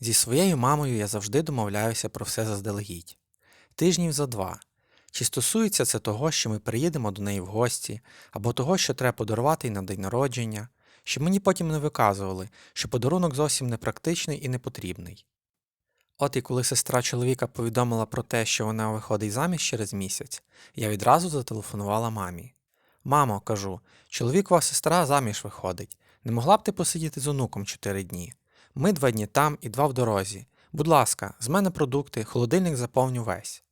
Зі своєю мамою я завжди домовляюся про все заздалегідь. Тижнів за два. Чи стосується це того, що ми приїдемо до неї в гості, або того, що треба подарувати їй на день народження, щоб мені потім не виказували, що подарунок зовсім непрактичний і непотрібний. От і коли сестра чоловіка повідомила про те, що вона виходить заміж через місяць, я відразу зателефонувала мамі. Мамо, кажу, чоловікова сестра заміж виходить. Не могла б ти посидіти з онуком чотири дні? Ми два дні там і два в дорозі. Будь ласка, з мене продукти, холодильник заповню весь.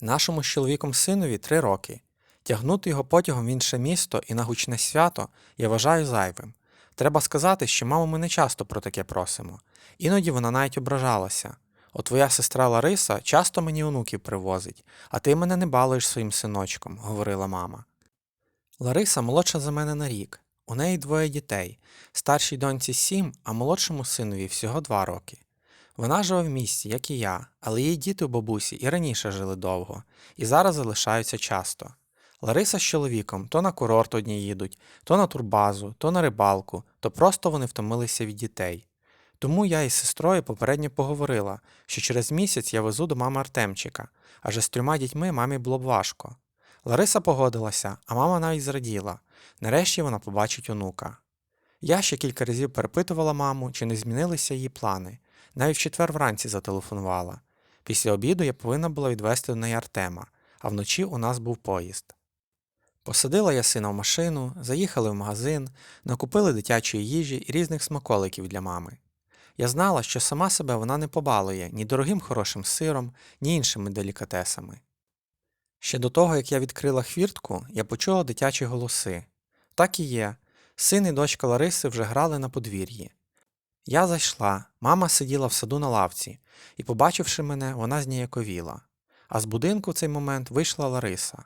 Нашому з чоловіком синові три роки. Тягнути його потягом в інше місто і на гучне свято я вважаю зайвим. Треба сказати, що маму ми не часто про таке просимо. Іноді вона навіть ображалася. От твоя сестра Лариса часто мені онуків привозить, а ти мене не балуєш своїм синочком, говорила мама. Лариса молодша за мене на рік. У неї двоє дітей. Старшій доньці сім, а молодшому синові всього два роки. Вона живе в місті, як і я, але її діти у бабусі і раніше жили довго, і зараз залишаються часто. Лариса з чоловіком то на курорт одні їдуть, то на турбазу, то на рибалку, то просто вони втомилися від дітей. Тому я із сестрою попередньо поговорила, що через місяць я везу до мами Артемчика, адже з трьома дітьми мамі було б важко. Лариса погодилася, а мама навіть зраділа. Нарешті вона побачить онука. Я ще кілька разів перепитувала маму, чи не змінилися її плани. Навіть в четвер вранці зателефонувала. Після обіду я повинна була відвезти до неї Артема, а вночі у нас був поїзд. Посадила я сина в машину, заїхали в магазин, накупили дитячої їжі і різних смаколиків для мами. Я знала, що сама себе вона не побалує ні дорогим хорошим сиром, ні іншими делікатесами. Ще до того, як я відкрила хвіртку, я почула дитячі голоси. Так і є. Син і дочка Лариси вже грали на подвір'ї. Я зайшла, мама сиділа в саду на лавці, і, побачивши мене, вона зніяковіла. А з будинку в цей момент вийшла Лариса.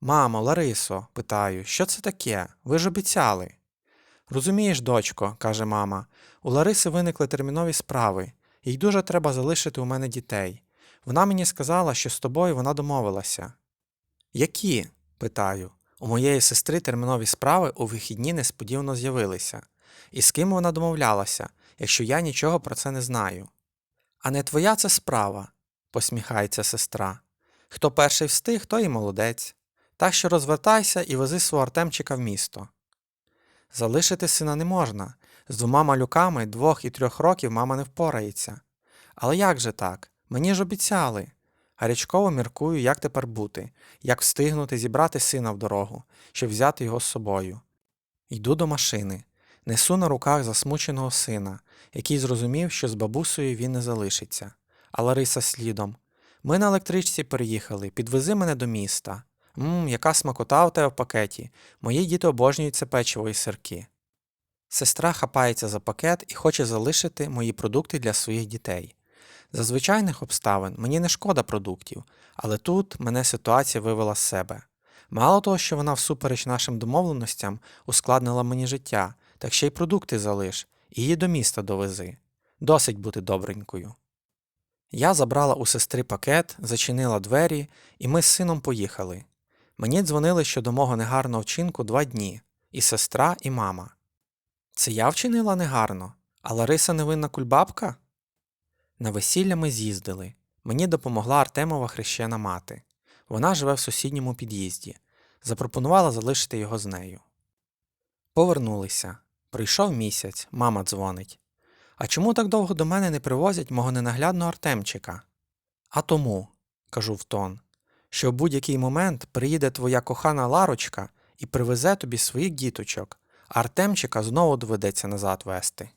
Мамо, Ларисо, питаю, що це таке? Ви ж обіцяли. Розумієш, дочко, каже мама, у Лариси виникли термінові справи, їй дуже треба залишити у мене дітей. Вона мені сказала, що з тобою вона домовилася. Які? питаю. У моєї сестри термінові справи у вихідні несподівано з'явилися. І з ким вона домовлялася, якщо я нічого про це не знаю. А не твоя це справа, посміхається сестра. Хто перший встиг, той і молодець. Так що розвертайся і вези свого Артемчика в місто. Залишити сина не можна. З двома малюками двох і трьох років мама не впорається. Але як же так? Мені ж обіцяли. Гарячково міркую, як тепер бути, як встигнути зібрати сина в дорогу, щоб взяти його з собою. Йду до машини, несу на руках засмученого сина, який зрозумів, що з бабусею він не залишиться. А Лариса слідом. Ми на електричці переїхали, підвези мене до міста. Мм, яка смакота у тебе в пакеті. Мої діти обожнюють це печиво і сирки. Сестра хапається за пакет і хоче залишити мої продукти для своїх дітей. За звичайних обставин мені не шкода продуктів, але тут мене ситуація вивела з себе. Мало того, що вона всупереч нашим домовленостям ускладнила мені життя, так ще й продукти залиш, і її до міста довези. Досить бути добренькою. Я забрала у сестри пакет, зачинила двері, і ми з сином поїхали. Мені дзвонили щодо мого негарного вчинку два дні і сестра, і мама. Це я вчинила негарно, а Лариса невинна кульбабка? На весілля ми з'їздили. Мені допомогла Артемова хрещена мати. Вона живе в сусідньому під'їзді. Запропонувала залишити його з нею. Повернулися. Прийшов місяць, мама дзвонить. А чому так довго до мене не привозять мого ненаглядного Артемчика? А тому, кажу в тон, що в будь-який момент приїде твоя кохана Ларочка і привезе тобі своїх діточок, а Артемчика знову доведеться назад вести.